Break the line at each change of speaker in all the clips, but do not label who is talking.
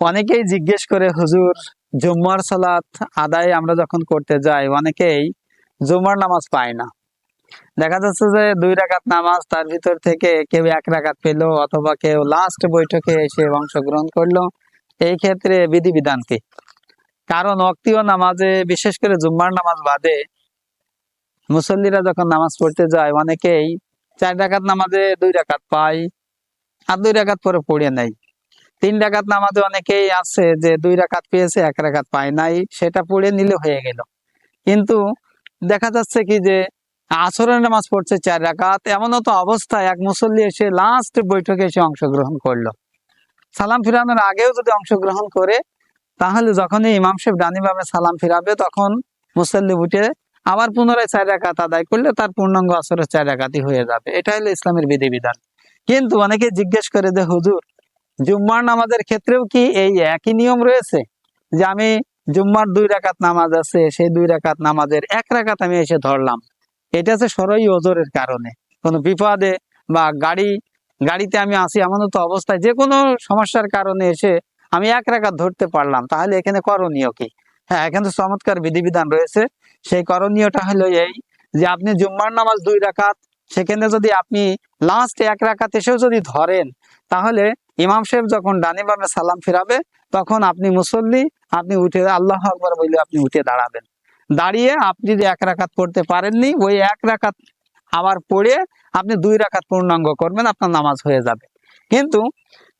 অনেকেই জিজ্ঞেস করে, হুজুর, জুম্মার সালাত আদায় আমরা যখন করতে যাই, অনেকেই জুম্মার নামাজ পায় না। দেখা যাচ্ছে যে দুই রাকাত নামাজ তার ভিতর থেকে কেউ এক রাকাত পেল অথবা কেউ লাস্ট বৈঠকে এসে অংশগ্রহণ করল। এই ক্ষেত্রে বিধিবিধান কি কারণ অক্তীয় নামাজে, বিশেষ করে জুম্মার নামাজ বাদে, মুসল্লিরা যখন নামাজ পড়তে যায়, অনেকেই চার রাকাত নামাজে দুই রাকাত পায় আর দুই রাকাত পরে পড়ে নেয়। তিন রাকাত নামাজে অনেকেই আছে যে দুই রাকাত পেয়েছে, এক রাকাত পায় নাই, সেটা পড়ে নিলে হয়ে গেল। কিন্তু দেখা যাচ্ছে কি যে আসরের নামাজ পড়ছে চার রাকাত, এমনও তো অবস্থায় এক মুসল্লি এসে লাস্ট বৈঠকে এসে অংশগ্রহণ করল। সালাম ফিরানোর আগেও যদি অংশগ্রহণ করে, তাহলে যখনই ইমাম সাহেব ডানি বামে সালাম ফিরাবে, তখন মুসল্লি উঠে আবার পুনরায় চার রাকাত আদায় করলে তার পূর্ণাঙ্গ আসরের চার রাকাতই হয়ে যাবে। এটা হলো ইসলামের বিধিবিধান। কিন্তু অনেকে জিজ্ঞেস করে যে, হুজুর জুম্মার নামাজের ক্ষেত্রেও কি এই একই নিয়ম রয়েছে? যে আমি জুম্মার দুই রাকাত নামাজ আছে, সেই দুই রাকাত নামাজের এক রাকাত আমি এসে ধরলাম। এটা হচ্ছে সরই ওজোরের কারণে। কোনো বিপদে বা গাড়ি, গাড়িতে আমি আসি এমন তো অবস্থায় যে কোনো সমস্যার কারণে এসে আমি এক রাকাত ধরতে পারলাম, তাহলে এখানে করণীয় কি? হ্যাঁ এখানে চমৎকার বিধিবিধান রয়েছে। সেই করণীয়টা হলো এই যে আপনি জুম্মার নামাজ দুই রাকাত, সেখানে যদি আপনি লাস্ট এক রাকাত এসেও যদি ধরেন, তাহলে ইমাম সাহেব যখন ডানে বামে সালাম ফিরাবে, তখন আপনি মুসল্লি, আপনি উঠে, আল্লাহ আকবর বলে আপনি উঠে দাঁড়াবেন। দাঁড়িয়ে আপনি যে এক রাকাত পড়তে পারেননি, ওই এক রাকাত আবার পড়ে আপনি দুই রাকাত পূর্ণাঙ্গ করবেন, আপনার নামাজ হয়ে যাবে। কিন্তু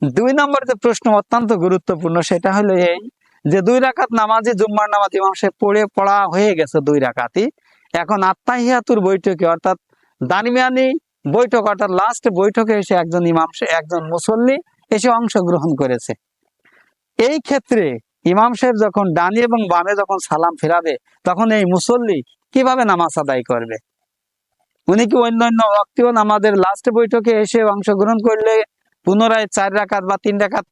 দুই নম্বর যে প্রশ্ন অত্যন্ত গুরুত্বপূর্ণ, সেটা হলো এই যে দুই রাকাত নামাজে জুম্মার নামাজ ইমাম সাহেব পড়ে পড়া হয়ে গেছে দুই রাকাতই। এখন আত্মাহিয়াতুর বৈঠকে, অর্থাৎ দানিমিয়ানি বৈঠক, অর্থাৎ লাস্ট বৈঠকে এসে একজন ইমাম একজন মুসল্লি এসে অংশগ্রহণ করেছে। এই ক্ষেত্রে ইমাম সাহেব যখন ডানি এবং বামে যখন সালাম ফেরাবে, তখন এই মুসল্লি কীভাবে নামাজ আদায় করবে? উনি কি অন্যান্য অক্তীয় নামাজের লাস্ট বৈঠকে এসে অংশগ্রহণ করলে, পুনরায় চার রাকাত বা তিন রাকাত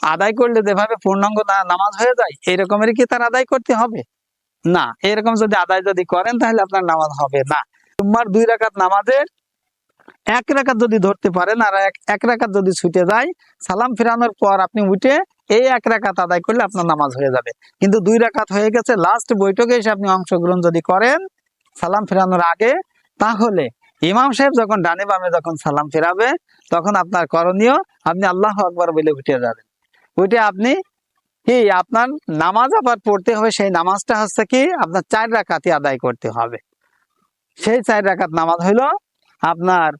আদায় করলে যেভাবে পূর্ণাঙ্গ নামাজ হয়ে যায় এরকমের কি তার আদায় করতে হবে? না, এরকম যদি আদায় যদি করেন তাহলে আপনার নামাজ হবে না। জুম্মার দুই রাকাত নামাজের এক রাকাত যদি ধরতে পারেন আর এক রাকাত যদি ছুটে যায়, সালাম ফিরানোর পর আপনি উঠে এই এক রাকাত আদায় করলে আপনার নামাজ হয়ে যাবে। কিন্তু দুই রাকাত হয়ে গেছে লাস্ট বৈঠকে এসে আপনি অংশগ্রহণ যদি করেন, সালাম ফিরানোর আগে, তাহলে ইমাম সাহেব যখন ডানে বামে যখন সালাম ফিরাবে, তখন আপনার করণীয়, আপনি আল্লাহ আকবর বলে উঠে যাবেন। উঠে আপনি কি, আপনার নামাজ আবার পড়তে হবে, সেই নামাজটা হচ্ছে কি, আপনার চার রাকাতই আদায় করতে হবে। সেই চার রাকাত নামাজ হইল আপনার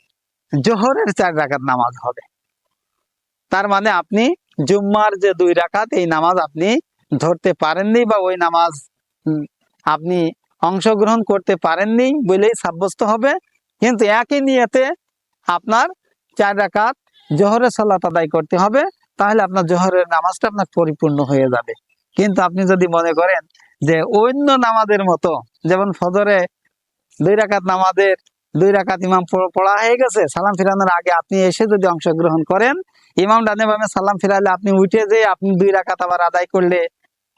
জোহরের চার রাকাত নামাজ হবে। তার মানে আপনি জুম্মার যে দুই রাকাত, এই নামাজ আপনি ধরতে পারেননি বা ওই নামাজ আপনি অংশগ্রহণ করতে পারেননি বলেই সাব্যস্ত হবে। কিন্তু একই নিয়েতে আপনার চার রাকাত জোহরের সালাত আদায় করতে হবে, তাহলে আপনার জোহরের নামাজটা আপনার পরিপূর্ণ হয়ে যাবে। কিন্তু আপনি যদি মনে করেন যে অন্য নামাজের মতো, যেমন ফজরে দুই রাকাত নামাজের দুই রাকাত ইমাম পড়া হয়ে গেছে। সালাম ফিরানোর আগে আপনি এসে যদি অংশগ্রহণ করেন ইমাম ডানে বামে সালাম ফিরালে আপনি উঠে যে আপনি দুই রাকাত আবার আদায় করলে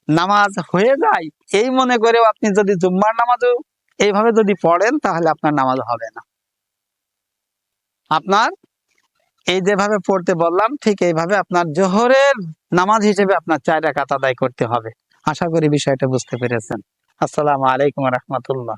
নামাজ হয়ে যায়। এই মনে করেও আপনি যদি জুম্মার নামাজও এইভাবে যদি পড়েন, তাহলে আপনার নামাজ হবে না। আপনার এই যেভাবে পড়তে বললাম, ঠিক এইভাবে আপনার জোহরের নামাজ হিসেবে আপনার চার রাকাত আদায় করতে হবে। আশা করি বিষয়টা বুঝতে পেরেছেন। আসসালামু আলাইকুম রহমতুল্লাহ।